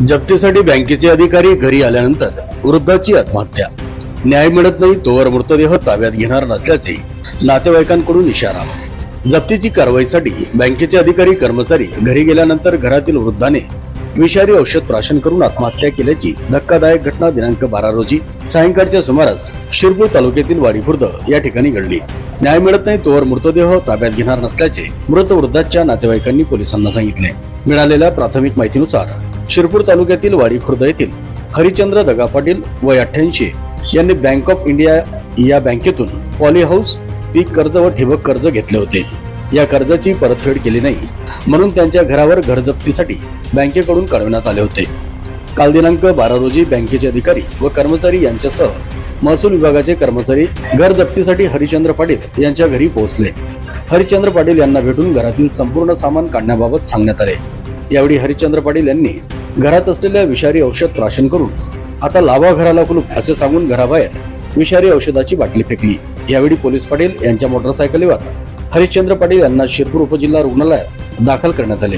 जप्तीसाठी बँकेचे अधिकारी घरी आल्यानंतर वृद्धाची आत्महत्या. न्याय मिळत नाही तोवर मृतदेह ताब्यात घेणार नसल्याचे नातेवाईकांकडून इशारा. जप्तीची कारवाईसाठी बँकेचे अधिकारी कर्मचारी घरी गेल्यानंतर घरातील वृद्धाने विषारी औषध प्राशन करून आत्महत्या केल्याची धक्कादायक घटना दिनांक बारा रोजी सायंकाळच्या सुमारास शिरपूर तालुक्यातील वाडीखुर्द या ठिकाणी घडली. न्याय मिळत नाही तोवर मृतदेह ताब्यात घेणार नसल्याचे मृत वृद्धाच्या नातेवाईकांनी पोलिसांना सांगितले. मिळालेल्या प्राथमिक माहितीनुसार शिरपूर तालुक्यातील वाडी खुर्द येथील हरिचंद्र दगा पाटील वय अठ्ठ्याऐंशी यांनी बँक ऑफ इंडिया या बँकेतून पॉली हाऊस पीक कर्ज व ठिबक कर्ज घेतले होते. या कर्जाची परतफेड केली नाही म्हणून त्यांच्या घरावर घर जप्तीसाठी बँकेकडून कळविण्यात आले होते. काल दिनांक बारा रोजी बँकेचे अधिकारी व कर्मचारी यांच्यासह महसूल विभागाचे कर्मचारी घर जप्तीसाठी हरिचंद्र पाटील यांच्या घरी पोहोचले. हरिचंद्र पाटील यांना भेटून घरातील संपूर्ण सामान काढण्याबाबत सांगण्यात आले. यावेळी हरिचंद्र पाटील यांनी घरात असलेल्या विषारी औषध प्राशन करून आता लावा घराला कुलूप असे सांगून घराबाहेर विषारी औषधाची बाटली फेकली. यावेळी पोलीस पाटील यांच्या मोटरसायकलीवर हरिश्चंद्र पाटील यांना शिरपूर उपजिल्हा रुग्णालयात दाखल करण्यात आले.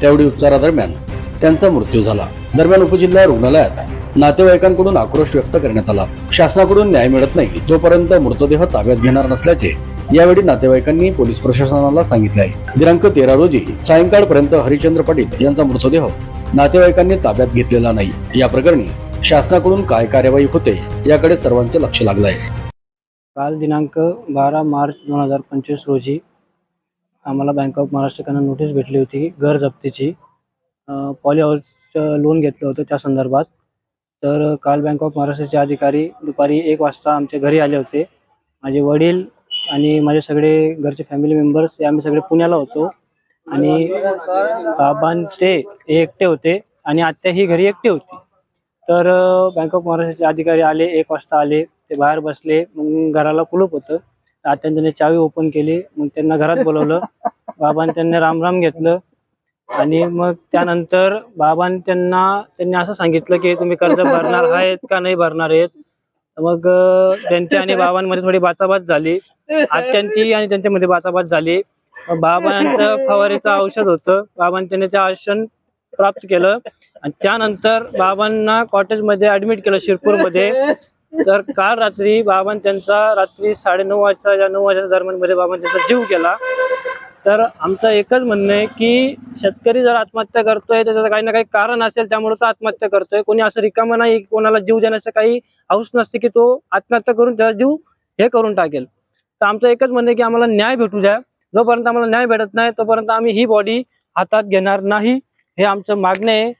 त्यावेळी उपचारादरम्यान त्यांचा मृत्यू झाला. दरम्यान उपजिल्हा रुग्णालयात नातेवाईकांकडून आक्रोश व्यक्त करण्यात आला. शासनाकडून न्याय मिळत नाही तोपर्यंत मृतदेह ताब्यात घेणार नसल्याचे यावेळी नातेवाईकांनी पोलीस प्रशासनाला सांगितले आहे. दिनांक तेरा रोजी सायंकाळपर्यंत हरिचंद्र पाटील यांचा मृतदेह नातेवाईकांनी ताब्यात घेतलेला नाही. या प्रकरणी शासनाकडून काय कार्यवाही होते याकडे सर्वांचे लक्ष लागलं आहे काल दिनांक बारा मार्च दोन हजार पंचवीस रोजी आम्हाला बँक ऑफ महाराष्ट्रकडनं नोटीस भेटली होती घर जप्तीची. पॉली हाऊसचं लोन घेतलं होतं त्या संदर्भात. तर काल बँक ऑफ महाराष्ट्राचे अधिकारी दुपारी एक वाजता आमच्या घरी आले होते. माझे वडील आणि माझे सगळे घरचे फॅमिली मेंबर्स हे आम्ही सगळे पुण्याला होतो. आणि बाबांचे ते एकटे होते आणि आत्या ही घरी एकटे होती. तर बँक ऑफ महाराष्ट्राचे अधिकारी आले एक वाजता आले ते बाहेर बसले मग घराला कुलूप होतं. आत्याने त्यांनी चावी ओपन केली मग त्यांना घरात बोलवलं. बाबांनी त्यांनी रामराम घेतलं आणि मग त्यानंतर बाबांनी त्यांना त्यांनी असं सांगितलं की तुम्ही कर्ज भरणार आहेत का नाही भरणार आहेत? मग त्यांच्या आणि बाबांमध्ये थोडी बाचाबाच झाली. आत्यांची आणि त्यांच्यामध्ये बाचाबाच झाली. बाबांचं फवारीचं औषध होतं. बाबांनी त्यांनी ते औषध प्राप्त केलं. आणि त्यानंतर बाबांना कॉटेजमध्ये ऍडमिट केलं शिरपूरमध्ये. तर काल रात्री बाबांनी त्यांचा रात्री साडेनऊ वाजता या नऊ वाजता दरम्यानमध्ये बाबांनी त्यांचा जीव केला तर आमचं एकच म्हणणं आहे की शेतकरी जर आत्महत्या करतोय त्याचं काही ना काही कारण असेल त्यामुळे तो आत्महत्या करतोय. कोणी असं रिकामा नाही की कोणाला जीव देण्याचं काही हौस नसते की तो आत्महत्या करून त्याचा जीव हे करून टाकेल. तर आमचं एकच म्हणणं आहे की आम्हाला न्याय भेटू द्या. जोपर्यंत आम्हाला न्याय भेटत नाही तोपर्यंत आम्ही ही बॉडी हातात घेणार नाही. हे आमचं मागणं आहे.